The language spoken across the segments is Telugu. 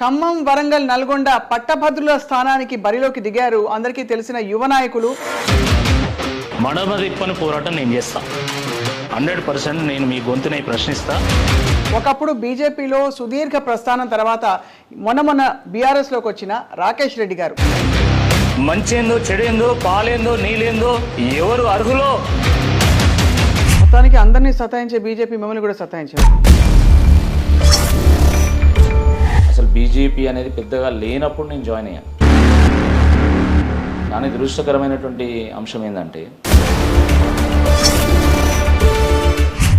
ఖమ్మం వరంగల్ నల్గొండ పట్టభద్రుల స్థానానికి బరిలోకి దిగారు అందరికీ తెలిసిన యువ నాయకులు. మడమ తిప్పని పోరాటం నేను చేస్తా. హండ్రెడ్ పర్సెంట్ నేను మీ గొంతుని ప్రశ్నిస్తా. ఒకప్పుడు బీజేపీలో సుదీర్ఘ ప్రస్థానం తర్వాత మొన్న మొన్న బీఆర్ఎస్లోకి వచ్చిన రాకేష్ రెడ్డి గారు. మంచేందో చెడేందో పాలేందో నీళ్ళేందో ఎవరు అర్హులో? మొత్తానికి అందరినీ సతాయించే బీజేపీ మిమ్మల్ని కూడా సతాయించారు. బీజేపీ అనేది పెద్దగా లేనప్పుడు నేను జాయిన్ అయ్యాను. కానీ దురదృష్టకరమైనటువంటి అంశం ఏంటంటే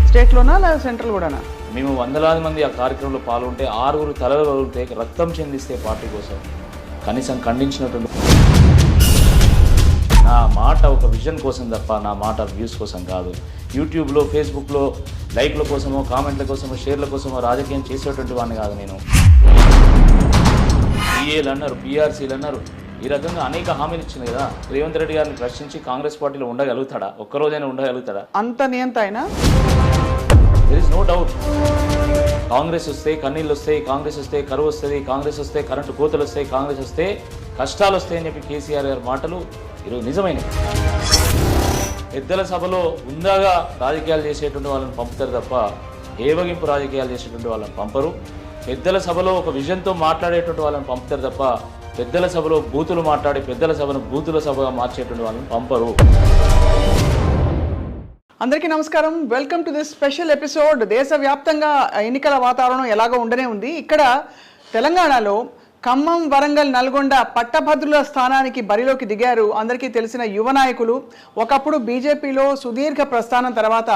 స్టేట్లోనా లేదా సెంట్రల్ కూడానా? మేము వందలాది మంది ఆ కార్యక్రమంలో పాల్గొంటే ఆరుగురు తలలు వదిలితే రక్తం చెందిస్తే పార్టీ కోసం కనీసం ఖండించినటువంటి నా మాట ఒక విజన్ కోసం తప్ప నా మాట వ్యూస్ కోసం కాదు. యూట్యూబ్లో ఫేస్బుక్లో లైక్ల కోసమో కామెంట్ల కోసమో షేర్ల కోసమో రాజకీయం చేసేటువంటి వాడిని కాదు నేను. పిఏలు అన్నారు పిఆర్సీలు అన్నారు. ఈ రకంగా అనేక హామీలు ఇచ్చింది కదా. రేవంత్ రెడ్డి గారిని ప్రశ్నించి కాంగ్రెస్ పార్టీలో ఉండగలుగుతాడా? ఒక్కరోజైనా ఉండగలుగుతాడా? అంత నియంత అయినా? There is no doubt Congress వస్తే కన్నీళ్ళు వస్తాయి కాంగ్రెస్ వస్తే కరువు వస్తుంది కాంగ్రెస్ వస్తే కరెంటు కోతలు వస్తాయి కాంగ్రెస్ వస్తే కష్టాలు వస్తాయని చెప్పి కేసీఆర్ గారి మాటలు ఈరోజు నిజమైనవి. పెద్దల సభలో ఉందాగా రాజకీయాలు చేసేటువంటి వాళ్ళని పంపుతారు తప్ప ఏవగింపు రాజకీయాలు చేసేటువంటి వాళ్ళని పంపరు. పెద్దల సభలో ఒక విజన్తో మాట్లాడేటువంటి వాళ్ళని పంపుతారు తప్ప పెద్దల సభలో బూతులు మాట్లాడి పెద్దల సభను బూతుల సభగా మార్చేటువంటి వాళ్ళని పంపరు. అందరికీ నమస్కారం. Welcome to this special episode దేశవ్యాప్తంగా ఎన్నికల వాతావరణం ఎలాగో ఉండనే ఉంది. ఇక్కడ తెలంగాణలో ఖమ్మం వరంగల్ నల్గొండ పట్టభద్రుల స్థానానికి బరిలోకి దిగారు అందరికీ తెలిసిన యువ నాయకులు. ఒకప్పుడు బీజేపీలో సుదీర్ఘ ప్రస్థానం తర్వాత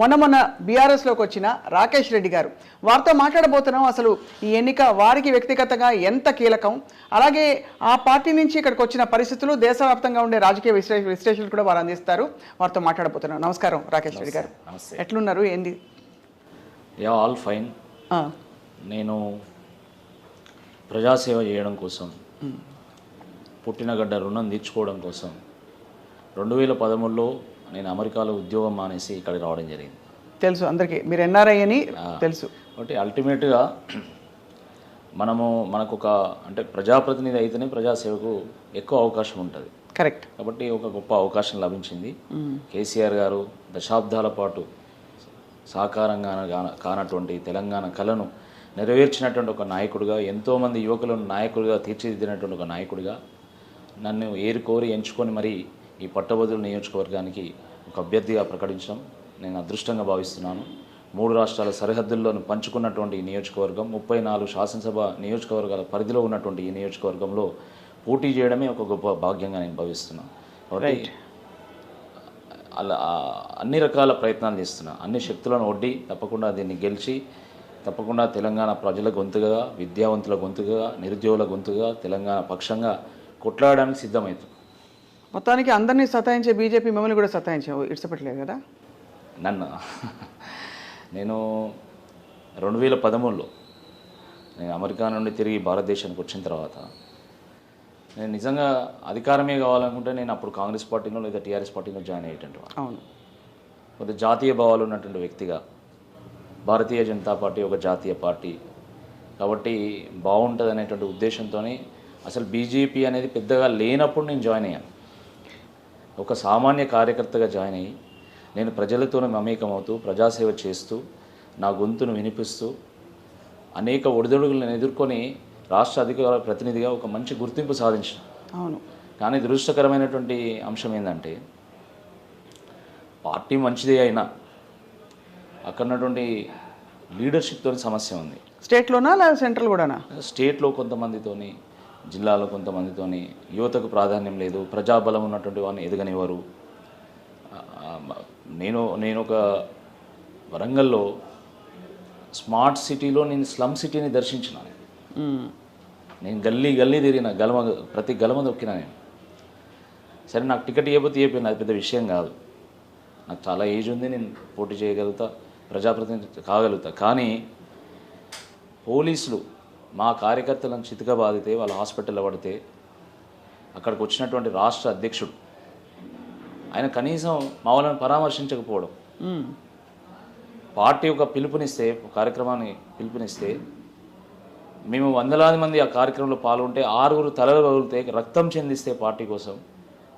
మొన్న మొన్న బీఆర్ఎస్లోకి వచ్చిన రాకేష్ రెడ్డి గారు. వారితో మాట్లాడబోతున్నాం. అసలు ఈ ఎన్నిక వారికి వ్యక్తిగతంగా ఎంత కీలకం? అలాగే ఆ పార్టీ నుంచి ఇక్కడికి వచ్చిన పరిస్థితులు దేశవ్యాప్తంగా ఉండే రాజకీయ విశ్లేష విశ్లేషణలు కూడా వారు అందిస్తారు. వారితో మాట్లాడబోతున్నాం. నమస్కారం రాకేష్ రెడ్డి గారు. ఎట్లున్నారు? ఏంది? Yeah all fine. నేను ప్రజాసేవ చేయడం కోసం పుట్టినగడ్డ రుణం తీర్చుకోవడం కోసం రెండు వేల పదమూడులో నేను అమెరికాలో ఉద్యోగం మానేసి ఇక్కడికి రావడం జరిగింది. తెలుసు అందరికీ. మీరు ఎన్ఆర్ఐ అని తెలుసు. కాబట్టి అల్టిమేట్గా మనము మనకు ఒక అంటే ప్రజాప్రతినిధి అయితేనే ప్రజాసేవకు ఎక్కువ అవకాశం ఉంటుంది. కరెక్ట్. కాబట్టి ఒక గొప్ప అవకాశం లభించింది. కేసీఆర్ గారు దశాబ్దాల పాటు సాకారంగా కాన- కానటువంటి తెలంగాణ కళను నెరవేర్చినటువంటి ఒక నాయకుడిగా ఎంతోమంది యువకులను నాయకుడిగా తీర్చిదిద్దినటువంటి ఒక నాయకుడిగా నన్ను ఏరుకోరి ఎంచుకొని మరి ఈ పట్టభద్రుల నియోజకవర్గానికి ఒక అభ్యర్థిగా ప్రకటించడం నేను అదృష్టంగా భావిస్తున్నాను. మూడు రాష్ట్రాల సరిహద్దుల్లోను పంచుకున్నటువంటి ఈ నియోజకవర్గం ముప్పై నాలుగు శాసనసభ నియోజకవర్గాల పరిధిలో ఉన్నటువంటి ఈ నియోజకవర్గంలో పోటీ చేయడమే ఒక గొప్ప భాగ్యంగా నేను భావిస్తున్నాను. కాబట్టి అలా అన్ని రకాల ప్రయత్నాలు చేస్తున్నా. అన్ని శక్తులను ఒడ్డి తప్పకుండా దీన్ని గెలిచి తప్పకుండా తెలంగాణ ప్రజల గొంతుగా విద్యావంతుల గొంతుగా నిరుద్యోగుల గొంతుగా తెలంగాణ పక్షంగా కొట్లాడడానికి సిద్ధమవుతుంది మొత్తానికి అందరినీ సతాయించే బీజేపీ మిమ్మల్ని కూడా సతాయించావు ఇడిచిపెట్టలేదు కదా? నన్ను. నేను రెండు వేల పదమూడులో నేను అమెరికా నుండి తిరిగి భారతదేశానికి వచ్చిన తర్వాత నేను నిజంగా అధికారమే కావాలనుకుంటే నేను అప్పుడు కాంగ్రెస్ పార్టీలో లేదా టీఆర్ఎస్ పార్టీలో జాయిన్ అయ్యేటటువంటి వాడిని. అవును. కొంత జాతీయ భావాలు ఉన్నటువంటి వ్యక్తిగా భారతీయ జనతా పార్టీ ఒక జాతీయ పార్టీ. కాబట్టి బాగుంటుంది అనేటువంటి ఉద్దేశంతో అసలు బీజేపీ అనేది పెద్దగా లేనప్పుడు నేను జాయిన్ అయ్యాను. ఒక సామాన్య కార్యకర్తగా జాయిన్ అయ్యి నేను ప్రజలతోనే మమేకమవుతూ ప్రజాసేవ చేస్తూ నా గొంతును వినిపిస్తూ అనేక ఒడిదొడుగులను ఎదుర్కొని రాష్ట్ర అధికార ప్రతినిధిగా ఒక మంచి గుర్తింపు సాధించిన. అవును. కానీ దురదృష్టకరమైనటువంటి అంశం ఏంటంటే పార్టీ మంచిదే అయినా అక్కడ ఉన్నటువంటి లీడర్షిప్తో సమస్య ఉంది. స్టేట్లోనా లేదా సెంట్రల్ కూడానా? స్టేట్లో కొంతమందితోని జిల్లాలో కొంతమందితోని యువతకు ప్రాధాన్యం లేదు ప్రజాబలం ఉన్నటువంటి వారిని ఎదగనివ్వరు. నేను నేను ఒక వరంగల్లో స్మార్ట్ సిటీలో నేను స్లమ్ సిటీని దర్శించినాను మ్మ్. నేను గల్లీ గల్లీ తిరిగిన గలమ ప్రతి గలమ దొక్కిన నేను. సరే నాకు టికెట్ ఇవ్వకపోతే ఇవ్వకపోయింది అది పెద్ద విషయం కాదు. నాకు చాలా ఏజ్ ఉంది నేను పోటీ చేయగలుగుతా. ప్రజాప్రతినిధి కాగలుగుతా కానీ పోలీసులు మా కార్యకర్తలను చితక బాధితే వాళ్ళ హాస్పిటల్లో పడితే అక్కడికి వచ్చినటువంటి రాష్ట్ర అధ్యక్షుడు ఆయన కనీసం మా వాళ్ళని పరామర్శించకపోవడం. పార్టీ ఒక పిలుపునిస్తే కార్యక్రమాన్ని పిలుపునిస్తే మేము వందలాది మంది ఆ కార్యక్రమంలో పాల్గొంటే ఆరుగురు తలలు పగిలితే రక్తం చెందిస్తే పార్టీ కోసం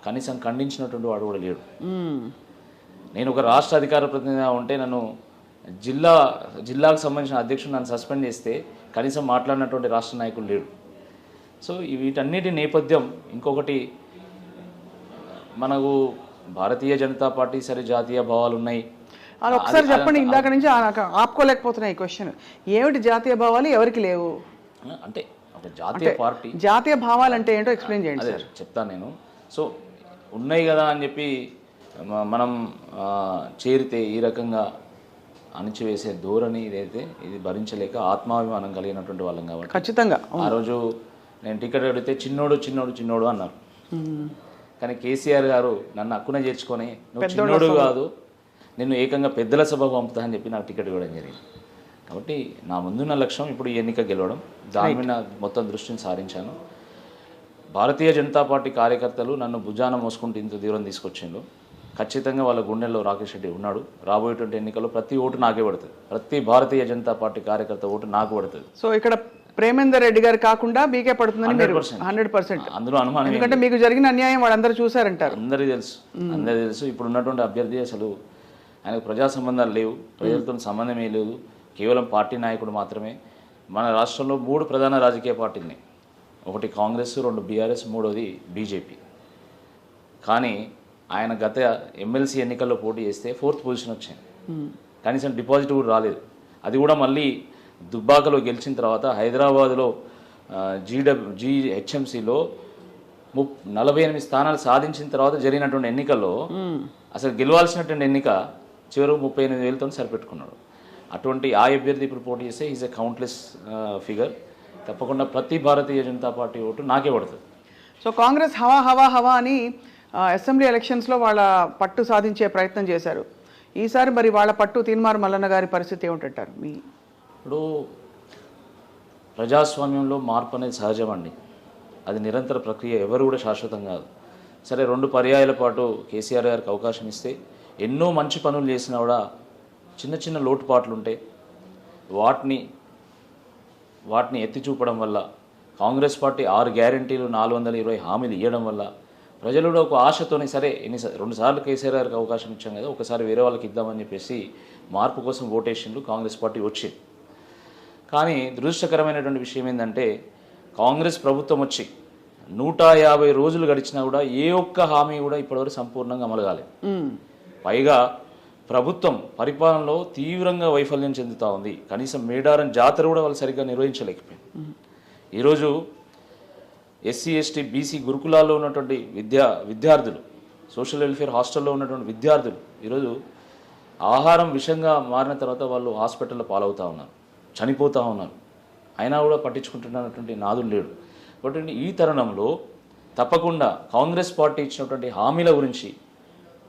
కనీసం ఖండించినటువంటి వాడు కూడా లేడు. నేను ఒక రాష్ట్ర అధికార ప్రతినిధిగా ఉంటే నన్ను జిల్లా జిల్లాకు సంబంధించిన అధ్యక్షుడు నన్ను సస్పెండ్ చేస్తే కనీసం మాట్లాడినటువంటి రాష్ట్ర నాయకుడు లేడు. సో వీటన్నిటి నేపథ్యం ఇంకొకటి మనకు భారతీయ జనతా పార్టీ సరే జాతీయ భావాలు ఉన్నాయి. అది ఒకసారి చెప్పండి ఇందాక నుంచి ఆపుకోలేకపోతున్నాయి ఈ క్వశ్చన్ ఏమిటి జాతీయ భావాలు ఎవరికి లేవు? అంటే ఒక జాతీయ పార్టీ జాతీయ భావాలు అంటే ఏంటో ఎక్స్ప్లెయిన్ చేయండి అదే చెప్తాను నేను. సో ఉన్నాయి కదా అని చెప్పి మనం చేరితే ఈ రకంగా అణిచివేసే ధోరణి ఇదైతే ఇది భరించలేక ఆత్మాభిమానం కలిగినటువంటి వాళ్ళం కాబట్టి ఖచ్చితంగా ఆ రోజు నేను టికెట్ అడిగితే చిన్నోడు చిన్నోడు చిన్నోడు అన్నారు. కానీ కేసీఆర్ గారు నన్ను అక్కున చేర్చుకొని నువ్వు చిన్నోడు కాదు నిన్ను ఏకంగా పెద్దల సభకు పంపుతా అని చెప్పి నాకు టికెట్ ఇవ్వడం జరిగింది. కాబట్టి నా ముందున్న లక్ష్యం ఇప్పుడు ఈ ఎన్నిక గెలవడం. దాని మీద మొత్తం దృష్టిని సారించాను. భారతీయ జనతా పార్టీ కార్యకర్తలు నన్ను భుజాన మోసుకుంటూ ఇంత దూరం తీసుకొచ్చిండు ఖచ్చితంగా వాళ్ళ గుండెల్లో రాకేష్ రెడ్డి ఉన్నాడు. రాబోయేటువంటి ఎన్నికల్లో ప్రతి ఓటు నాకే పడుతుంది. ప్రతి భారతీయ జనతా పార్టీ కార్యకర్త ఓటు నాకు పడుతుంది. సో ఇక్కడ ప్రేమేందర్ రెడ్డి గారు కాకుండా మీకే పడుతుందని మీరు 100%. Hundred percent. అందులో అనుమానం ఎందుకంటే మీకు జరిగిన అన్యాయం వాళ్ళందరూ చూసారంటారు అందరికీ తెలుసు. అందరికీ తెలుసు. ఇప్పుడు ఉన్నటువంటి అభ్యర్థి అసలు ఆయనకు ప్రజా సంబంధాలు లేవు. ప్రజలతో సంబంధమే లేదు. కేవలం పార్టీ నాయకుడు మాత్రమే. మన రాష్ట్రంలో మూడు ప్రధాన రాజకీయ పార్టీలు ఒకటి కాంగ్రెస్ రెండు బీఆర్ఎస్ మూడోది బీజేపీ. కానీ ఆయన గత ఎమ్మెల్సీ ఎన్నికల్లో పోటీ చేస్తే ఫోర్త్ పొజిషన్ వచ్చింది. కనీసం డిపాజిట్ కూడా రాలేదు. అది కూడా మళ్ళీ దుబ్బాకలో గెలిచిన తర్వాత హైదరాబాద్లో జీడబ్ల్యూ జీ హెచ్ఎంసీలో ముప్ నలభై ఎనిమిది స్థానాలు సాధించిన తర్వాత జరిగినటువంటి ఎన్నికల్లో అసలు గెలవాల్సినటువంటి ఎన్నిక చివరి ముప్పై ఎనిమిది వేలతో సరిపెట్టుకున్నాడు. అటువంటి ఆ అభ్యర్థి ఇప్పుడు పోటీ చేస్తే ఈజ్ ఎ కౌంట్లెస్ ఫిగర్ తప్పకుండా ప్రతి భారతీయ జనతా పార్టీ ఓటు నాకే పడుతుంది. సో కాంగ్రెస్ హవా హవా హవా అని అసెంబ్లీ ఎలక్షన్స్లో వాళ్ళ పట్టు సాధించే ప్రయత్నం చేశారు. ఈసారి మరి వాళ్ళ పట్టు తీన్మారు మల్లన్న గారి పరిస్థితి ఏమిటంటారు? మీ ఇప్పుడు ప్రజాస్వామ్యంలో మార్పు అనేది సహజం అండి అది నిరంతర ప్రక్రియ ఎవరు కూడా శాశ్వతం కాదు. సరే రెండు పర్యాయాల పాటు కేసీఆర్ గారికి అవకాశం ఇస్తే ఎన్నో మంచి పనులు చేసినా కూడా చిన్న చిన్న లోటుపాట్లు ఉంటాయి వాటిని వాటిని ఎత్తి చూపడం వల్ల కాంగ్రెస్ పార్టీ ఆరు గ్యారంటీలు నాలుగు వందల ఇరవై హామీలు ఇవ్వడం వల్ల ప్రజలు కూడా ఒక ఆశతోని సరే ఎన్ని రెండు సార్లు కేసీఆర్ గారికి అవకాశం ఇచ్చాం కదా ఒకసారి వేరే వాళ్ళకి ఇద్దామని చెప్పేసి మార్పు కోసం ఓటేషన్లు కాంగ్రెస్ పార్టీ వచ్చింది కానీ దురదృష్టకరమైనటువంటి విషయం ఏంటంటే కాంగ్రెస్ ప్రభుత్వం వచ్చి నూట యాభై రోజులు గడిచినా కూడా ఏ ఒక్క హామీ కూడా ఇప్పటివరకు సంపూర్ణంగా అమలు కాలేదు. పైగా ప్రభుత్వం పరిపాలనలో తీవ్రంగా వైఫల్యం చెందుతూ ఉంది. కనీసం మేడారం జాతర కూడా వాళ్ళు సరిగ్గా నిర్వహించలేకపోయింది. ఈరోజు ఎస్సీ ఎస్టీ బీసీ గురుకులాల్లో ఉన్నటువంటి విద్యా విద్యార్థులు సోషల్ వెల్ఫేర్ హాస్టల్లో ఉన్నటువంటి విద్యార్థులు ఈరోజు ఆహారం విషంగా మారిన తర్వాత వాళ్ళు హాస్పిటల్లో పాలవుతూ ఉన్నారు చనిపోతూ ఉన్నారు. అయినా కూడా పట్టించుకుంటున్నటువంటి నాదుడు లేడు. కాబట్టి ఈ తరుణంలో తప్పకుండా కాంగ్రెస్ పార్టీ ఇచ్చినటువంటి హామీల గురించి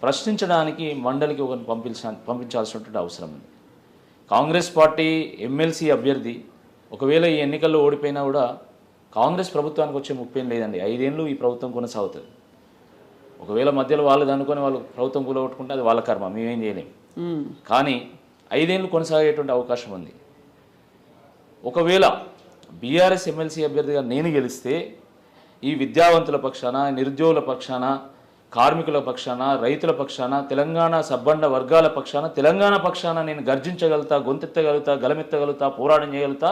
ప్రశ్నించడానికి మండలికి ఒకరిని పంపించ పంపించాల్సినటువంటి అవసరం ఉంది. కాంగ్రెస్ పార్టీ ఎమ్మెల్సీ అభ్యర్థి ఒకవేళ ఈ ఎన్నికల్లో ఓడిపోయినా కూడా కాంగ్రెస్ ప్రభుత్వానికి వచ్చే ముప్పేం లేదండి. ఐదేళ్ళు ఈ ప్రభుత్వం కొనసాగుతుంది. ఒకవేళ మధ్యలో వాళ్ళు అనుకొని వాళ్ళు ప్రభుత్వం కూలగొట్టుకుంటే అది వాళ్ళ కర్మ మేమేం చేయలేం. కానీ ఐదేళ్ళు కొనసాగేటువంటి అవకాశం ఉంది. ఒకవేళ బీఆర్ఎస్ ఎమ్మెల్సీ అభ్యర్థిగా నేను గెలిస్తే ఈ విద్యావంతుల పక్షాన నిరుద్యోగుల పక్షాన కార్మికుల పక్షాన రైతుల పక్షాన తెలంగాణ సబ్బండ వర్గాల పక్షాన తెలంగాణ పక్షాన నేను గర్జించగలుగుతా గొంతెత్తగలుగుతా గలమెత్తగలుగుతా పోరాటం చేయగలుగుతా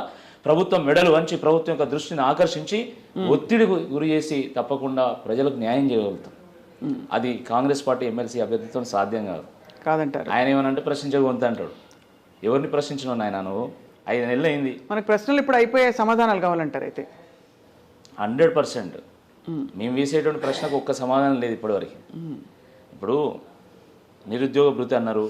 ప్రభుత్వం మెడలు వంచి ప్రభుత్వం యొక్క దృష్టిని ఆకర్షించి ఒత్తిడి గురి చేసి తప్పకుండా ప్రజలకు న్యాయం చేయగలుగుతాం. అది కాంగ్రెస్ పార్టీ ఎమ్మెల్సీ అభ్యర్థితో సాధ్యం కాదు. కాదంటారు. ఆయన ఏమనంటే ప్రశ్నించే గొంతు అంటాడు. ఎవరిని ప్రశ్నించిన ఆయన నువ్వు? ఐదు నెలలు అయింది మనకు ప్రశ్నలు ఇప్పుడు అయిపోయే సమాధానాలు కావాలంటారు అయితే. Hundred percent. మేము. వేసేటువంటి ప్రశ్నకు ఒక్క సమాధానం లేదు ఇప్పటివరకు. ఇప్పుడు నిరుద్యోగ భృతి అన్నారు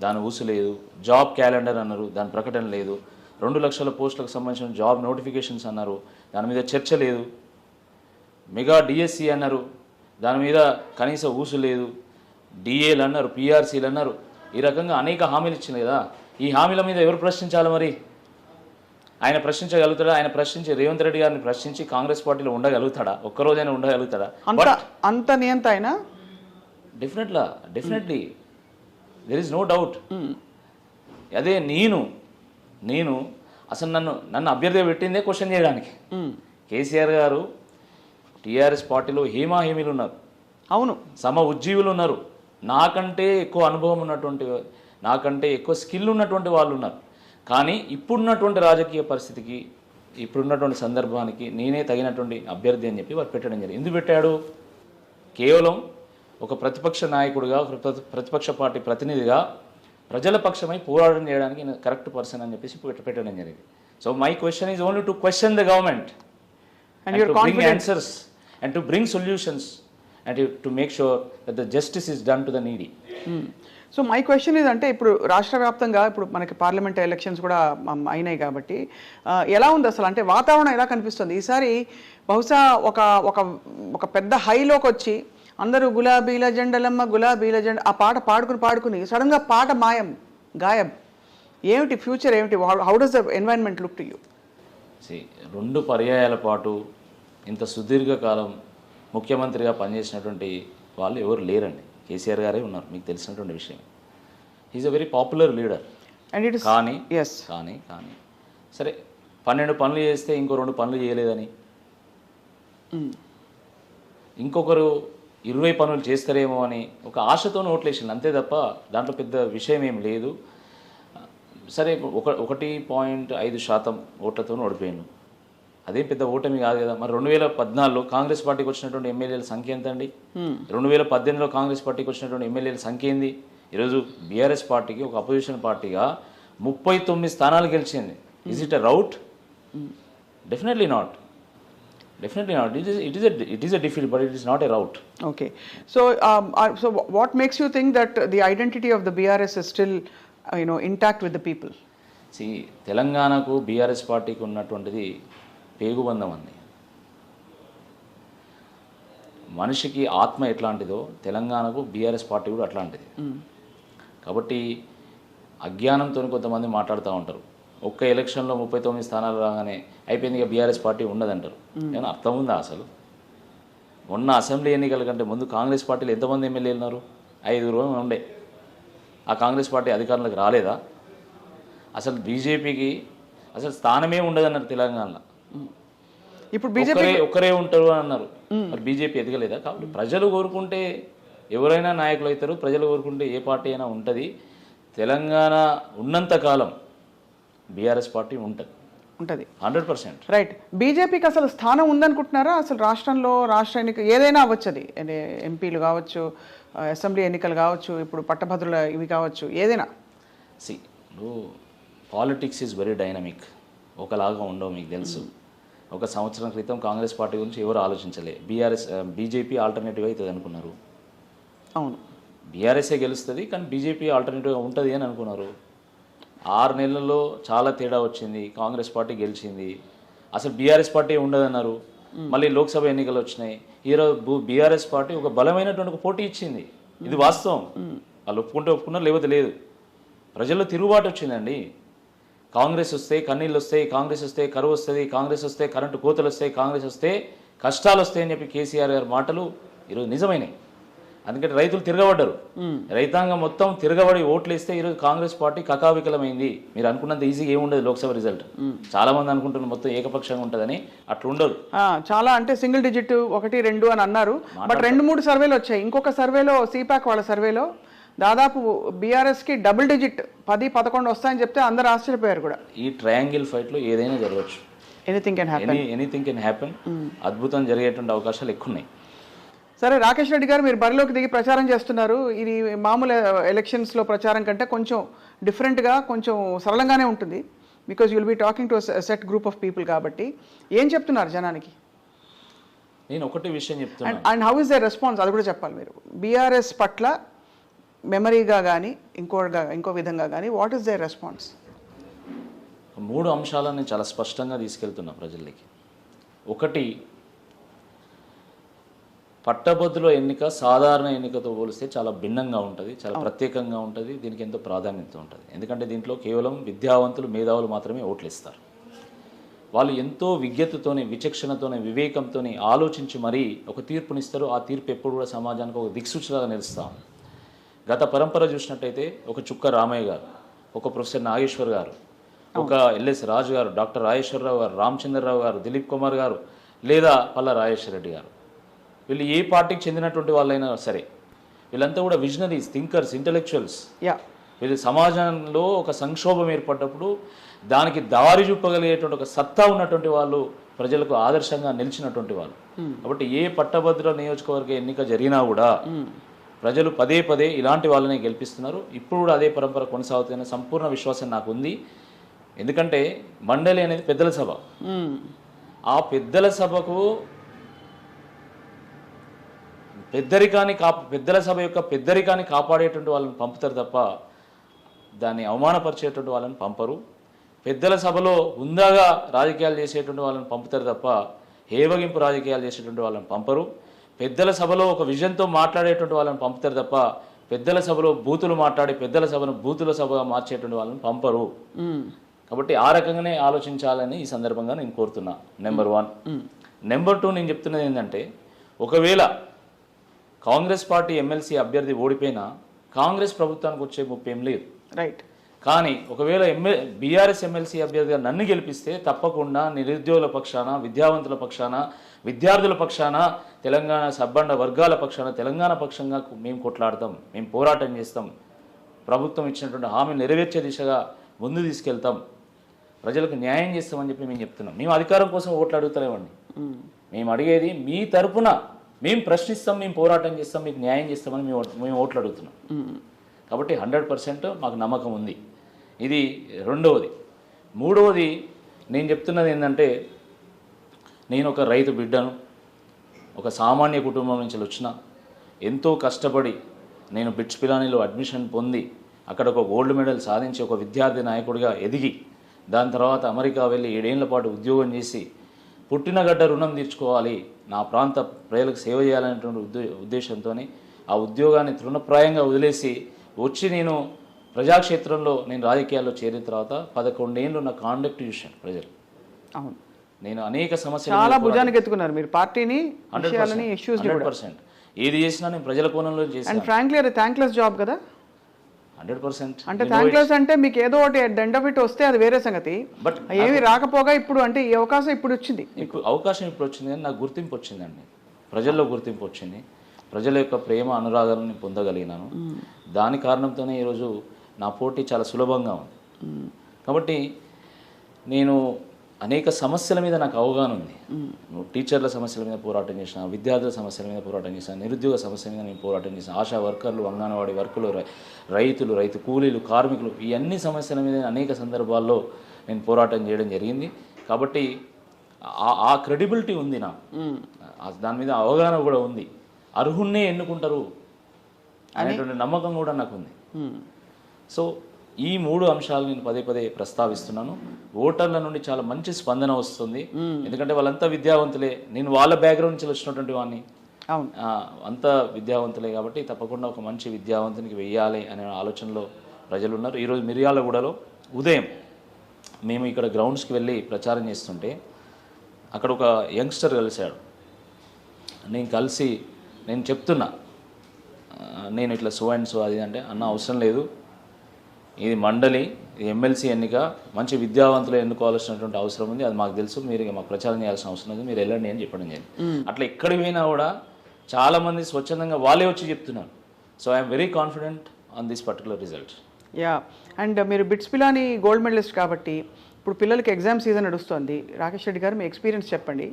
దాని ఊసు లేదు జాబ్ క్యాలెండర్ అన్నారు దాని ప్రకటన లేదు. రెండు లక్షల పోస్టులకు సంబంధించిన జాబ్ నోటిఫికేషన్స్ అన్నారు. దాని మీద చర్చ లేదు. మెగా డిఎస్సి అన్నారు. దాని మీద కనీస ఊసు లేదు. డిఏలు అన్నారు పిఆర్సీలు అన్నారు. ఈ రకంగా అనేక హామీలు ఇచ్చింది కదా. ఈ హామీల మీద ఎవరు ప్రశ్నించాలి మరి? ఆయన ప్రశ్నించగలుగుతాడా? ఆయన ప్రశ్నించి రేవంత్ రెడ్డి గారిని ప్రశ్నించి కాంగ్రెస్ పార్టీలో ఉండగలుగుతాడా? ఒక్కరోజైనా ఉండగలుగుతాడా? అంత అంత నియంత అయినా definitely definitely there is no doubt అదే నేను నేను అసలు నన్ను నన్ను అభ్యర్థిగా పెట్టిందే క్వశ్చన్ చేయడానికి. కేసీఆర్ గారు టీఆర్ఎస్ పార్టీలో హేమాహేమీలు ఉన్నారు. అవును. సమ ఉజ్జీవులు ఉన్నారు. నాకంటే ఎక్కువ అనుభవం ఉన్నటువంటి నాకంటే ఎక్కువ స్కిల్ ఉన్నటువంటి వాళ్ళు ఉన్నారు. కానీ ఇప్పుడున్నటువంటి రాజకీయ పరిస్థితికి ఇప్పుడున్నటువంటి సందర్భానికి నేనే తగినటువంటి అభ్యర్థి అని చెప్పి వారు పెట్టడం జరిగింది. ఎందుకు పెట్టాడు? కేవలం ఒక ప్రతిపక్ష నాయకుడిగా ప్రతిపక్ష పార్టీ ప్రతినిధిగా ప్రజల పక్షమై పోరాటం చేయడానికి నేను కరెక్ట్ పర్సన్ అని చెప్పేసి పెట్ట- పెట్టడం జరిగింది. So my question is only to question the government bring confident- answers and to bring solutions and to, to make sure that the justice is done to the needy. So my question ఇది అంటే ఇప్పుడు రాష్ట్ర వ్యాప్తంగా ఇప్పుడు మనకి పార్లమెంట్ ఎలక్షన్స్ కూడా అయినాయి కాబట్టి ఎలా ఉంది అసలు? అంటే వాతావరణం ఎలా కనిపిస్తుంది? ఈసారి బహుశా ఒక ఒక ఒక పెద్ద హైలోకి వచ్చి అందరూ గులాబీల జెండలమ్మ గులాబీల జెండ ఆ పాట పాడుకుని పాడుకుని సడన్గా పాట మాయం గాయబ్ ఏమిటి ఫ్యూచర్ ఏమిటి? How does the environment look to you రెండు పర్యాయాల పాటు ఇంత సుదీర్ఘకాలం ముఖ్యమంత్రిగా పనిచేసినటువంటి వాళ్ళు ఎవరు లేరండి. కేసీఆర్ గారే ఉన్నారు మీకు తెలిసినటువంటి విషయం. Is a very popular leader and it కానీ ఎస్ కానీ కానీ. సరే పన్నెండు పనులు చేస్తే ఇంకో రెండు పనులు చేయలేదని. ఇంకొకరు ఇరవై పనులు చేస్తారేమో అని ఒక ఆశతో ఓట్లేసింది అంతే తప్ప దాంట్లో పెద్ద విషయం ఏం లేదు. సరే ఒక ఒకటి పాయింట్ ఐదు శాతం ఓట్లతో ఓడిపోయాను. అదేం పెద్ద ఓటమి కాదు కదా. మరి రెండు వేల పద్నాలుగులో కాంగ్రెస్ పార్టీకి వచ్చినటువంటి ఎమ్మెల్యేల సంఖ్య ఎంత అండి రెండు వేల పద్దెనిమిదిలో కాంగ్రెస్ పార్టీకి వచ్చినటువంటి ఎమ్మెల్యేల సంఖ్య ఏంది? ఈరోజు బీఆర్ఎస్ పార్టీకి ఒక అపోజిషన్ పార్టీగా ముప్పై తొమ్మిది స్థానాలు గెలిచింది. Is it a rout definitely not definitely not it is it is it is a defeat but it is not a rout Okay. So, um, uh, so wh- what makes you think that the identity of the BRS is still, uh, you know, intact with the people? సి తెలంగాణకు బీఆర్ఎస్ పార్టీకి ఉన్నటువంటిది పేగుబంధం అండి మనిషికి ఆత్మ ఎట్లాంటిదో తెలంగాణకు బీఆర్ఎస్ పార్టీ కూడా అట్లాంటిది. కాబట్టి అజ్ఞానంతో కొంతమంది మాట్లాడుతూ ఉంటారు. ఒక్క ఎలక్షన్లో ముప్పై తొమ్మిది స్థానాలు రాగానే అయిపోయింది ఇక బీఆర్ఎస్ పార్టీ ఉండదంటారు. ఏమైనా అర్థం ఉందా అసలు? మొన్న అసెంబ్లీ ఎన్నికల కంటే ముందు కాంగ్రెస్ పార్టీలో ఎంతమంది ఎమ్మెల్యేలు ఉన్నారు? ఐదుగురు ఉండే. ఆ కాంగ్రెస్ పార్టీ అధికారంలోకి రాలేదా? అసలు బీజేపీకి అసలు స్థానమే ఉండదన్నారు తెలంగాణలో. ఇప్పుడు బీజేపీ ఒక్కరే ఉంటారు అని అన్నారు. మరి బీజేపీ ఎదగలేదా? కాబట్టి ప్రజలు కోరుకుంటే ఎవరైనా నాయకులు అవుతారు ప్రజలు కోరుకుంటే ఏ పార్టీ అయినా ఉంటుంది. తెలంగాణ ఉన్నంత కాలం బీఆర్ఎస్ పార్టీ ఉంటుంది. ఉంటుంది. Hundred percent. రైట్ బీజేపీకి అసలు స్థానం ఉందనుకుంటున్నారా? అసలు రాష్ట్రంలో రాష్ట్ర ఎన్నిక ఏదైనా అవ్వచ్చు అది. ఎంపీలు కావచ్చు అసెంబ్లీ ఎన్నికలు కావచ్చు ఇప్పుడు పట్టభద్రుల ఇవి కావచ్చు ఏదైనా. సి ఇప్పుడు పాలిటిక్స్ ఈజ్ వెరీ డైనమిక్ ఒకలాగా ఉండవు మీకు తెలుసు. ఒక సంవత్సరం క్రితం కాంగ్రెస్ పార్టీ గురించి ఎవరు ఆలోచించలే. బీఆర్ఎస్ బీజేపీ ఆల్టర్నేటివ్ అవుతుంది అనుకున్నారు. అవును. బీఆర్ఎస్ఏ గెలుస్తుంది కానీ బీజేపీ ఆల్టర్నేటివ్గా ఉంటుంది అని అనుకున్నారు. ఆరు నెలల్లో చాలా తేడా వచ్చింది. కాంగ్రెస్ పార్టీ గెలిచింది. అసలు బీఆర్ఎస్ పార్టీ ఉండదన్నారు. మళ్ళీ లోక్సభ ఎన్నికలు వచ్చినాయి. ఈరోజు బీఆర్ఎస్ పార్టీ ఒక బలమైనటువంటి ఒక పోటీ ఇచ్చింది. ఇది వాస్తవం. వాళ్ళు ఒప్పుకుంటే ఒప్పుకున్నారు లేకపోతే లేదు. ప్రజల్లో తిరుగుబాటు వచ్చిందండి. కాంగ్రెస్ వస్తే కన్నీళ్ళు వస్తాయి కాంగ్రెస్ వస్తే కరువు వస్తుంది కాంగ్రెస్ వస్తే కరెంటు కోతలు వస్తాయి కాంగ్రెస్ వస్తే కష్టాలు వస్తాయని చెప్పి కేసీఆర్ గారి మాటలు ఈరోజు నిజమైనాయి అందుకని రైతులు తిరగబడ్డారు. రైతాంగం మొత్తం తిరగబడి ఓట్లు వేస్తే ఈరోజు కాంగ్రెస్ పార్టీ కకావికలమైంది. మీరు అనుకున్నంత ఈజీగా ఏముండదు లోక్సభ రిజల్ట్. చాలా మంది అనుకుంటున్నారు మొత్తం ఏకపక్షంగా ఉంటుందని. అట్లా ఉండదు చాలా అంటే సింగిల్ డిజిట్ ఒకటి రెండు అని అన్నారు. బట్ రెండు మూడు సర్వేలు వచ్చాయి. ఇంకొక సర్వేలో సిపాక్ వాళ్ళ సర్వేలో దాదాపు బీఆర్ఎస్కి డబుల్ డిజిట్ పది పదకొండు వస్తాయని చెప్తే అందరు ఆశ్చర్యపోయారు కూడా. ఈ ట్రయాంగిల్ ఫైట్లో ఏదైనా జరగవచ్చు. Anything can happy any anything can happen అద్భుతం జరిగేటువంటి అవకాశాలు ఎక్కువ ఉన్నాయి సరే రాకేష్ రెడ్డి గారు మీరు బరిలోకి దిగి ప్రచారం చేస్తున్నారు. ఇది మామూలు ఎలక్షన్స్లో ప్రచారం కంటే కొంచెం డిఫరెంట్గా కొంచెం సరళంగానే ఉంటుంది. Because you'll be talking to set group of people కాబట్టి. ఏం చెప్తున్నారు జనానికి? నేను ఒకటి విషయం చెప్తున్నాను and how is the response అది కూడా చెప్పాలి మీరు. బీఆర్ఎస్ పట్ల మెమరీగా కానీ ఇంకోగా ఇంకో విధంగా కానీ వాట్ ఈస్ ద రెస్పాన్స్ మూడు అంశాలను చాలా స్పష్టంగా తీసుకెళ్తున్నా ప్రజల్లోకి. ఒకటి పట్టభద్రుల ఎన్నిక సాధారణ ఎన్నికతో పోలిస్తే చాలా భిన్నంగా ఉంటుంది చాలా ప్రత్యేకంగా ఉంటుంది దీనికి ఎంతో ప్రాధాన్యత ఉంటుంది. ఎందుకంటే దీంట్లో కేవలం విద్యావంతులు మేధావులు మాత్రమే ఓట్లు ఇస్తారు వాళ్ళు ఎంతో విజ్ఞతతోని విచక్షణతోని వివేకంతోని ఆలోచించి మరీ ఒక తీర్పునిస్తారు ఆ తీర్పు ఎప్పుడు కూడా సమాజానికి ఒక దిక్సూచిలాగా నిలుస్తాం గత పరంపర చూసినట్టయితే ఒక చుక్క రామయ్య గారు ఒక ప్రొఫెసర్ నాగేశ్వర్ గారు ఒక ఎల్ఎస్ రాజు గారు డాక్టర్ రాజేశ్వరరావు గారు రామచంద్రరావు గారు దిలీప్ కుమార్ గారు లేదా పల్లా రాజేశ్వర రెడ్డి గారు. వీళ్ళు ఏ పార్టీకి చెందినటువంటి వాళ్ళైనా సరే వీళ్ళంతా కూడా విజనరీస్ థింకర్స్ ఇంటలెక్చువల్స్ యా వీళ్ళు సమాజంలో ఒక సంక్షోభం ఏర్పడ్డప్పుడు దానికి దారి చూపగలిగేటువంటి ఒక సత్తా ఉన్నటువంటి వాళ్ళు ప్రజలకు ఆదర్శంగా నిలిచినటువంటి వాళ్ళు. కాబట్టి ఏ పట్టభద్ర నియోజకవర్గ ఎన్నిక జరిగినా కూడా ప్రజలు పదే పదే ఇలాంటి వాళ్ళని గెలిపిస్తున్నారు. ఇప్పుడు కూడా అదే పరంపర కొనసాగుతున్న సంపూర్ణ విశ్వాసం నాకు ఉంది ఎందుకంటే మండలి అనేది పెద్దల సభ. ఆ పెద్దల సభకు పెద్దరికాన్ని కాప పెద్దల సభ యొక్క పెద్దరికాన్ని కాపాడేటువంటి వాళ్ళని పంపుతారు తప్ప దాన్ని అవమానపరిచేటువంటి వాళ్ళని పంపరు. పెద్దల సభలో హుందాగా రాజకీయాలు చేసేటువంటి వాళ్ళని పంపుతారు తప్ప హేవగింపు రాజకీయాలు చేసేటువంటి వాళ్ళని పంపరు. పెద్దల సభలో ఒక విజన్తో మాట్లాడేటువంటి వాళ్ళని పంపుతారు తప్ప పెద్దల సభలో బూతులు మాట్లాడి పెద్దల సభను బూతుల సభగా మార్చేటువంటి వాళ్ళని పంపరు. కాబట్టి ఆ రకంగానే ఆలోచించాలని ఈ సందర్భంగా నేను కోరుతున్నా. నెంబర్ వన్ నెంబర్ టూ నేను చెప్తున్నది ఏంటంటే ఒకవేళ కాంగ్రెస్ పార్టీ ఎమ్మెల్సీ అభ్యర్థి ఓడిపోయినా కాంగ్రెస్ ప్రభుత్వానికి వచ్చే ముప్పు ఏం లేదు. రైట్ కానీ ఒకవేళ ఎంఎ బీఆర్ఎస్ ఎమ్మెల్సీ అభ్యర్థిగా నన్ను గెలిపిస్తే తప్పకుండా నిరుద్యోగుల పక్షాన విద్యావంతుల పక్షాన విద్యార్థుల పక్షాన తెలంగాణ సబ్బండ వర్గాల పక్షాన తెలంగాణ పక్షంగా మేము కొట్లాడతాం. మేము పోరాటం చేస్తాం. ప్రభుత్వం ఇచ్చినటువంటి హామీ నెరవేర్చే దిశగా ముందు తీసుకెళ్తాం. ప్రజలకు న్యాయం చేస్తామని చెప్పి మేము చెప్తున్నాం. మేము అధికారం కోసం ఓట్లు అడుగుతలేమండి. మేము అడిగేది మీ తరపున మేము ప్రశ్నిస్తాం మేము పోరాటం చేస్తాం మీకు న్యాయం చేస్తామని మేము మేము ఓట్లు అడుగుతున్నాం. కాబట్టి హండ్రెడ్ పర్సెంట్ మాకు నమ్మకం ఉంది. ఇది రెండవది. మూడవది నేను చెప్తున్నది ఏంటంటే నేను ఒక రైతు బిడ్డను ఒక సామాన్య కుటుంబం నుంచి వచ్చిన ఎంతో కష్టపడి నేను బిట్స్ పిలానీలో అడ్మిషన్ పొంది అక్కడ ఒక గోల్డ్ మెడల్ సాధించి ఒక విద్యార్థి నాయకుడిగా ఎదిగి దాని తర్వాత అమెరికా వెళ్ళి ఏడేళ్ళ పాటు ఉద్యోగం చేసి పుట్టిన గడ్డ రుణం తీర్చుకోవాలి. నా ప్రాంత ప్రజలకు సేవ చేయాలనేటువంటి ఉద్దే ఉద్దేశంతోనే ఆ ఉద్యోగాన్ని తృణప్రాయంగా వదిలేసి వచ్చి నేను ప్రజాక్షేత్రంలో నేను రాజకీయాల్లో చేరిన తర్వాత పదకొండేళ్ళు నా కాండక్ట్ చూశాను ప్రజలు. అవును. నేను అనేక సమస్యలు చాలా భుజానికి ఎత్తుకున్నారు మీరు. పార్టీని హండ్రెడ్ పర్సెంట్. ఏది చేసినా నేను ప్రజల కోణంలో చేశాను. ఫ్రాంక్లీ అది థ్యాంక్లెస్ జాబ్ కదా? Hundred percent. అంటే థ్యాంక్లెస్ అంటే మీకు ఏదో ఒకటి దండ పెట్టి వస్తే అది వేరే సంగతి. బట్ ఏమి రాకపోగా ఇప్పుడు అంటే ఈ అవకాశం ఇప్పుడు వచ్చింది. ఇప్పుడు అవకాశం ఇప్పుడు వచ్చింది కానీ నాకు గుర్తింపు వచ్చిందండి. ప్రజల్లో గుర్తింపు వచ్చింది. ప్రజల యొక్క ప్రేమ అనురాగాలను పొందగలిగినాను. దాని కారణంతోనే ఈరోజు నా పోటీ చాలా సులభంగా ఉంది. కాబట్టి నేను అనేక సమస్యల మీద నాకు అవగాహన ఉంది. నువ్వు టీచర్ల సమస్యల మీద పోరాటం చేసిన విద్యార్థుల సమస్యల మీద పోరాటం చేసిన నిరుద్యోగ సమస్యల మీద నేను పోరాటం చేసిన ఆశా వర్కర్లు అంగన్వాడీ వర్కులు రైతులు రైతు కూలీలు కార్మికులు ఈ అన్ని సమస్యల మీద అనేక సందర్భాల్లో నేను పోరాటం చేయడం జరిగింది. కాబట్టి ఆ- క్రెడిబిలిటీ ఉంది నాకు. ఆ- దాని మీద అవగాహన కూడా ఉంది. అర్హున్నే ఎన్నుకుంటారు అనేటువంటి నమ్మకం కూడా నాకు ఉంది. సో ఈ మూడు అంశాలు నేను పదే పదే ప్రస్తావిస్తున్నాను. ఓటర్ల నుండి చాలా మంచి స్పందన వస్తుంది. ఎందుకంటే వాళ్ళంతా విద్యావంతులే. నేను వాళ్ళ బ్యాక్గ్రౌండ్ నుంచి వచ్చినటువంటి వాడిని అంతా విద్యావంతులే కాబట్టి తప్పకుండా ఒక మంచి విద్యావంతునికి వెయ్యాలి అనే ఆలోచనలో ప్రజలు ఉన్నారు ఈరోజు మిర్యాలగూడలో ఉదయం మేము ఇక్కడ గ్రౌండ్స్కి వెళ్ళి ప్రచారం చేస్తుంటే అక్కడ ఒక యంగ్స్టర్ కలిశాడు. నేను కలిసి నేను చెప్తున్నా నేను ఇట్లా సో అండ్ సో అది అంటే అన్న అవసరం లేదు. ఇది మండలి ఎమ్మెల్సీ ఎన్నిక మంచి విద్యావంతులు ఎన్నుకోవాల్సినటువంటి అవసరం ఉంది. అది మాకు తెలుసు. మీరు మాకు ప్రచారం చేయాల్సిన అవసరం ఉంది మీరు వెళ్ళండి అని చెప్పడం జరిగింది. అట్లా ఎక్కడికి పోయినా కూడా చాలా మంది స్వచ్ఛందంగా వాళ్ళే వచ్చి చెప్తున్నారు. So I'm very confident on this particular result yeah. And మీరు బిట్స్ పిలాని గోల్డ్ మెడలిస్ట్ కాబట్టి ఇప్పుడు పిల్లలకి ఎగ్జామ్ సీజన్ నడుస్తుంది. రాకేష్ రెడ్డి గారు మీ ఎక్స్పీరియన్స్ చెప్పండి.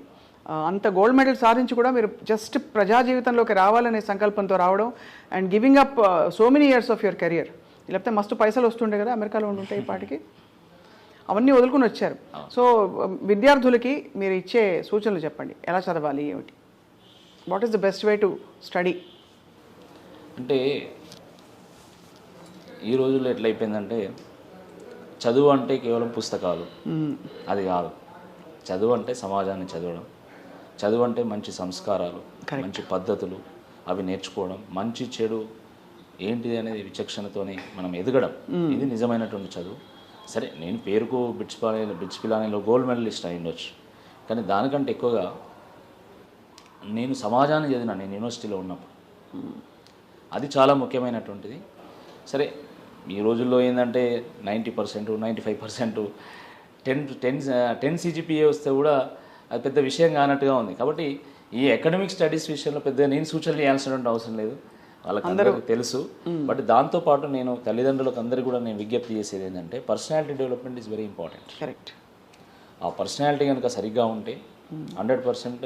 అంత గోల్డ్ మెడల్ సాధించి కూడా మీరు జస్ట్ ప్రజా జీవితంలోకి రావాలనే సంకల్పంతో రావడం and giving up so many years of your career లేకపోతే మస్తు పైసలు వస్తుండే కదా అమెరికాలో ఉంటుంటాయి ఈ పాటికి. అవన్నీ వదులుకుని వచ్చారు. సో విద్యార్థులకి మీరు ఇచ్చే సూచనలు చెప్పండి. ఎలా చదవాలి ఏమిటి? What is the best way to study అంటే ఈ రోజుల్లో ఎట్లయిపోయిందంటే చదువు అంటే కేవలం పుస్తకాలు. అది కాదు. చదువు అంటే సమాజాన్ని చదవడం. చదువు అంటే మంచి సంస్కారాలు మంచి పద్ధతులు అవి నేర్చుకోవడం మంచి చెడు ఏంటిది అనేది విచక్షణతోని మనం ఎదగడం. ఇది నిజమైనటువంటి చదువు. సరే నేను పేరుకు బిట్స్ పిలానీలో బిట్స్ పిలానీలో గోల్డ్ మెడలిస్ట్ అయి ఉండొచ్చు కానీ దానికంటే ఎక్కువగా నేను సమాజాన్ని చదివిన నేను యూనివర్సిటీలో ఉన్నప్పుడు. అది చాలా ముఖ్యమైనటువంటిది. సరే ఈ రోజుల్లో ఏంటంటే ninety percent ninety five percent ten ten ten CGPA వస్తే కూడా అది పెద్ద విషయం కానట్టుగా ఉంది. కాబట్టి ఈ అకాడమిక్ స్టడీస్ విషయంలో పెద్ద నేను సూచనలు చేయాల్సినటువంటి అవసరం లేదు. వాళ్ళకి అందరికీ తెలుసు. బట్ దాంతోపాటు నేను తల్లిదండ్రులకు అందరికీ కూడా నేను విజ్ఞప్తి చేసేది ఏంటంటే personality development is very important correct ఆ పర్సనాలిటీ కనుక సరిగ్గా ఉంటే హండ్రెడ్ పర్సెంట్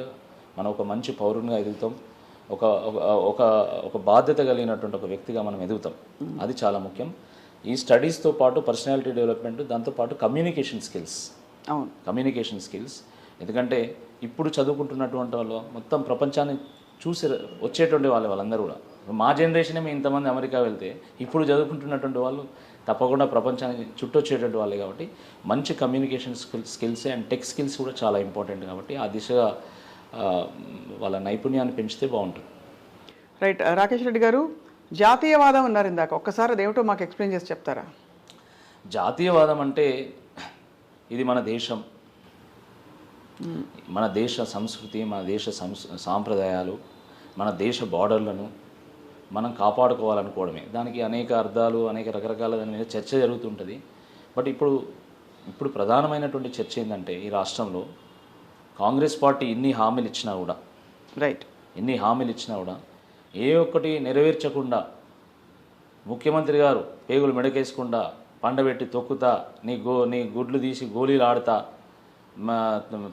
మనం ఒక మంచి పౌరునిగా ఎదుగుతాం. ఒక ఒక- ఒక ఒక బాధ్యత కలిగినటువంటి ఒక వ్యక్తిగా మనం ఎదుగుతాం. అది చాలా ముఖ్యం. ఈ స్టడీస్తో పాటు పర్సనాలిటీ డెవలప్మెంట్ దాంతోపాటు కమ్యూనికేషన్ స్కిల్స్ అవును. కమ్యూనికేషన్ స్కిల్స్ ఎందుకంటే ఇప్పుడు చదువుకుంటున్నటువంటి వాళ్ళు మొత్తం ప్రపంచాన్ని చూసి వచ్చేటువంటి వాళ్ళు వాళ్ళందరూ కూడా. మా జనరేషనే మేము ఇంతమంది అమెరికా వెళ్తే ఇప్పుడు చదువుకుంటున్నటువంటి వాళ్ళు తప్పకుండా ప్రపంచానికి చుట్టొచ్చేటువంటి వాళ్ళే కాబట్టి మంచి communication skills skills and tech skills కూడా చాలా ఇంపార్టెంట్ కాబట్టి ఆ దిశగా వాళ్ళ నైపుణ్యాన్ని పెంచితే బాగుంటుంది. రైట్ రాకేష్ రెడ్డి గారు జాతీయవాదం అన్నారు ఇందాక. ఒక్కసారి అదేమిటో మాకు ఎక్స్ప్లెయిన్ చేసి చెప్తారా? జాతీయవాదం అంటే ఇది మన దేశం. మన దేశ సంస్కృతి మన దేశ సంస్ సాంప్రదాయాలు మన దేశ బార్డర్లను మనం కాపాడుకోవాలనుకోవడమే. దానికి అనేక అర్థాలు అనేక రకరకాల దాని మీద చర్చ జరుగుతుంటుంది. బట్ ఇప్పుడు ఇప్పుడు ప్రధానమైనటువంటి చర్చ ఏంటంటే ఈ రాష్ట్రంలో కాంగ్రెస్ పార్టీ ఇన్ని హామీలు ఇచ్చినా కూడా రైట్ ఎన్ని హామీలు ఇచ్చినా కూడా ఏ ఒక్కటి నెరవేర్చకుండా ముఖ్యమంత్రి గారు పేగులు మెడకేసుకుండా పండబెట్టి తొక్కుతా నీ గో నీ గుడ్లు తీసి గోళీలు ఆడతా మా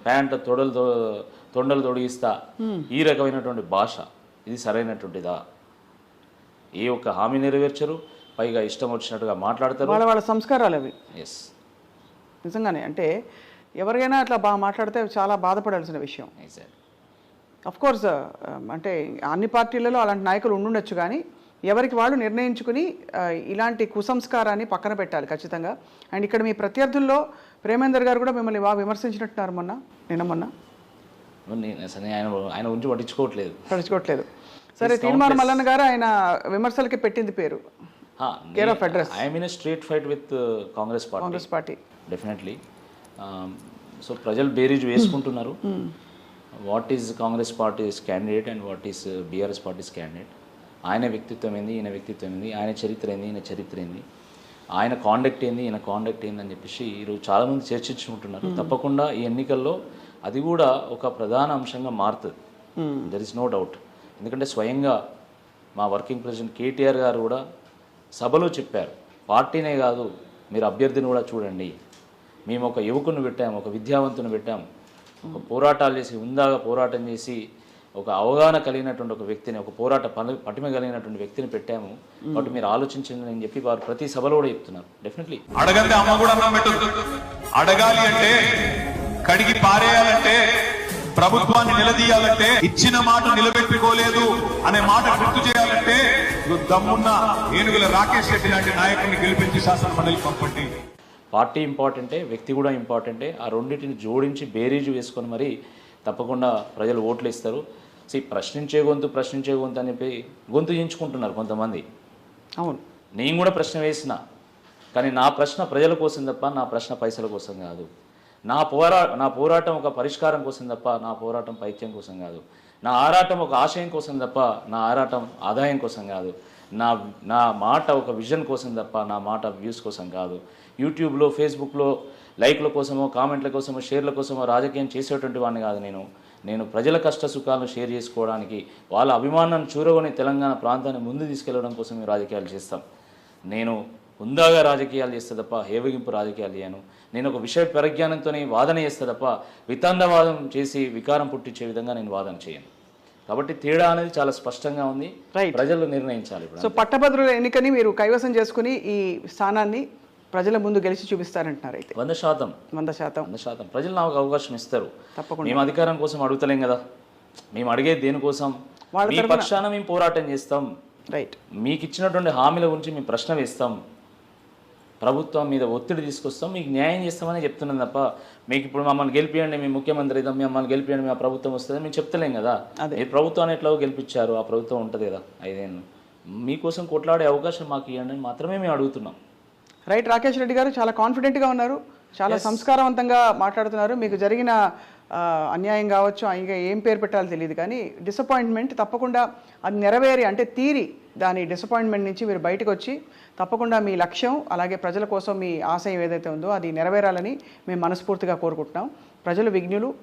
ప్యాంట్ తొడలు తొండలు తొడిగిస్తా ఈ రకమైనటువంటి భాష ఇది సరైనటువంటిదా? ఏ ఒక్క హామీ నెరవేర్చరు. పైగా ఇష్టం వచ్చినట్టుగా మాట్లాడతారు. వాళ్ళ వాళ్ళ సంస్కారాలు అవి. ఎస్ నిజంగానే అంటే ఎవరికైనా అట్లా బాగా మాట్లాడితే చాలా బాధపడాల్సిన విషయం. అఫ్ కోర్స్ అంటే అన్ని పార్టీలలో అలాంటి నాయకులు ఉండుండొచ్చు కానీ ఎవరికి వాళ్ళు నిర్ణయించుకుని ఇలాంటి కుసంస్కారాన్ని పక్కన పెట్టాలి ఖచ్చితంగా. అండ్ ఇక్కడ మీ ప్రత్యర్థుల్లో ప్రేమేందర్ గారు కూడా మిమ్మల్ని బాగా విమర్శించినట్టున్నారు మొన్న నిన్న మొన్న. ఆయన ఆయన గురించి పట్టించుకోవట్లేదు. పడుచుకోవట్లేదు సరే తీర్మానం మల్లన్న గారు ఆయన విమర్శలకి పెట్టింది పేరు. of address. I mean street fight with Congress party Congress party definitely so ప్రజలు బేరీజ్ వేసుకుంటున్నారు. What is Congress party's candidate and what is BRS party's candidate ఆయన వ్యక్తిత్వం ఏంది ఈయన వ్యక్తిత్వం ఏంది ఆయన చరిత్ర ఏంది ఈయన చరిత్ర ఏంది ఆయన కాండక్ట్ ఏంది ఈయన కాండక్ట్ ఏంది అని చెప్పేసి ఈరోజు చాలామంది చర్చించుకుంటున్నారు. తప్పకుండా ఈ ఎన్నికల్లో అది కూడా ఒక ప్రధాన అంశంగా మారుతుంది. దెర్ ఇస్ నో డౌట్ ఎందుకంటే స్వయంగా మా వర్కింగ్ ప్రెసిడెంట్ కేటీఆర్ గారు కూడా సభలో చెప్పారు పార్టీనే కాదు మీరు అభ్యర్థిని కూడా చూడండి. మేము ఒక యువకుని పెట్టాము ఒక విద్యావంతుని పెట్టాము ఒక పోరాటాలు చేసి ఉందాగా పోరాటం చేసి ఒక అవగాహన కలిగినటువంటి ఒక వ్యక్తిని ఒక పోరాట పని పటిమ కలిగినటువంటి వ్యక్తిని పెట్టాము. కాబట్టి మీరు ఆలోచించండి అని చెప్పి వారు ప్రతి సభలో కూడా చెప్తున్నారు. డెఫినెట్లీ అడగంటే అమ్మ కూడా అన్నం పెట్టదు అడగాలి అంటే కడిగి పారేయాలంటే ప్రభుత్వాన్ని నిలదీయాలంటే ఇచ్చిన మాట నిలబెట్టుకోలేదు అనే మాట గుర్తు చేయాలంటే దమ్మున్న ఏనుగుల రాకేష్ రెడ్డి లాంటి నాయకుడిని గెలిపించి శాసన మండలి పంపండి. పార్టీ ఇంపార్టెంటే వ్యక్తి కూడా ఇంపార్టెంటే ఆ రెండింటిని జోడించి బేరీజు వేసుకొని మరి తప్పకుండా ప్రజలు ఓట్లు ఇస్తారు. సి ప్రశ్నించే గొంతు ప్రశ్నించే గొంతు అని చెప్పి గొంతు ఎంచుకుంటున్నారు కొంతమంది. అవును. నేను కూడా ప్రశ్న వేసిన. కానీ నా ప్రశ్న ప్రజల కోసం తప్ప నా ప్రశ్న పైసల కోసం కాదు. నా పోరా నా పోరాటం ఒక పరిష్కారం కోసం తప్ప నా పోరాటం పైత్యం కోసం కాదు. నా ఆరాటం ఒక ఆశయం కోసం తప్ప నా ఆరాటం ఆదాయం కోసం కాదు. నా నా మాట ఒక విజన్ కోసం తప్ప నా మాట వ్యూస్ కోసం కాదు. యూట్యూబ్లో ఫేస్బుక్లో లైక్ల కోసమో కామెంట్ల కోసమో షేర్ల కోసమో రాజకీయం చేసేటువంటి వాడిని కాదు నేను. నేను ప్రజల కష్ట సుఖాలను షేర్ చేసుకోవడానికి వాళ్ళ అభిమానాన్ని చూరగొని తెలంగాణ ప్రాంతాన్ని ముందు తీసుకెళ్ళడం కోసం మేము రాజకీయాలు చేస్తాం. నేను హుందాగా రాజకీయాలు చేస్తే తప్ప హేవగింపు రాజకీయాలు చేయను. నేను ఒక విషయ పరిజ్ఞానంతో వాదన చేస్తే తప్ప వితండవాదం చేసి వికారం పుట్టించే విధంగా నేను వాదన చేయను. కాబట్టి తేడా అనేది చాలా స్పష్టంగా ఉంది. ప్రజలు నిర్ణయించాలి సో పట్టభద్రుల ఎన్నికని మీరు కైవసం చేసుకుని ఈ స్థానాన్ని ప్రజల ముందు గెలిచి చూపిస్తారంటున్నారు అయితే. వంద శాతం. వంద శాతం. వంద శాతం. ప్రజలు నాకు అవకాశం ఇస్తారు. తప్పకుండా. మేము అధికారం కోసం అడుగుతలేం కదా. మేము అడిగేది దేనికోసం? మీ పక్షాన మేము పోరాటం చేస్తాం. రైట్ మీకు ఇచ్చినటువంటి హామీల గురించి మేము ప్రశ్న వేస్తాం. ప్రభుత్వం మీద ఒత్తిడి తీసుకొస్తాం మీకు న్యాయం చేస్తామని చెప్తున్నాం తప్ప మీకు ఇప్పుడు మమ్మల్ని గెలిపియండి మీ ముఖ్యమంత్రి ఇద్దాం మమ్మల్ని గెలిపియండి మా ప్రభుత్వం వస్తుంది మేము చెప్తలేం కదా. అదే. మీరు ప్రభుత్వాన్ని ఎట్లాగో గెలిపించారు ఆ ప్రభుత్వం ఉంటుంది కదా. ఐదేళ్ళు. మీకోసం కొట్లాడే అవకాశం మాకు ఇవ్వండి మాత్రమే మేము అడుగుతున్నాం. రైట్ రాకేష్ రెడ్డి గారు చాలా కాన్ఫిడెంట్గా ఉన్నారు చాలా సంస్కారవంతంగా మాట్లాడుతున్నారు. మీకు జరిగిన అన్యాయం కావచ్చు ఇంకా ఏం పేరు పెట్టాలో తెలియదు కానీ డిసప్పాయింట్మెంట్ తప్పకుండా అది నెరవేరి అంటే తీరి దాని డిసప్పాయింట్మెంట్ నుంచి మీరు బయటకు వచ్చి తప్పకుండా మీ లక్ష్యం అలాగే ప్రజల కోసం మీ ఆశయం ఏదైతే ఉందో అది నెరవేరాలని మేము మనస్ఫూర్తిగా కోరుకుంటున్నాం. ప్రజలు విఘ్నులు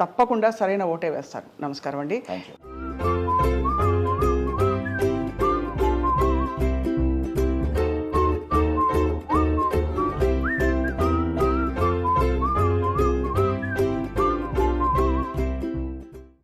తప్పకుండా సరైన ఓటే వేస్తారు. నమస్కారం అండి. Thank you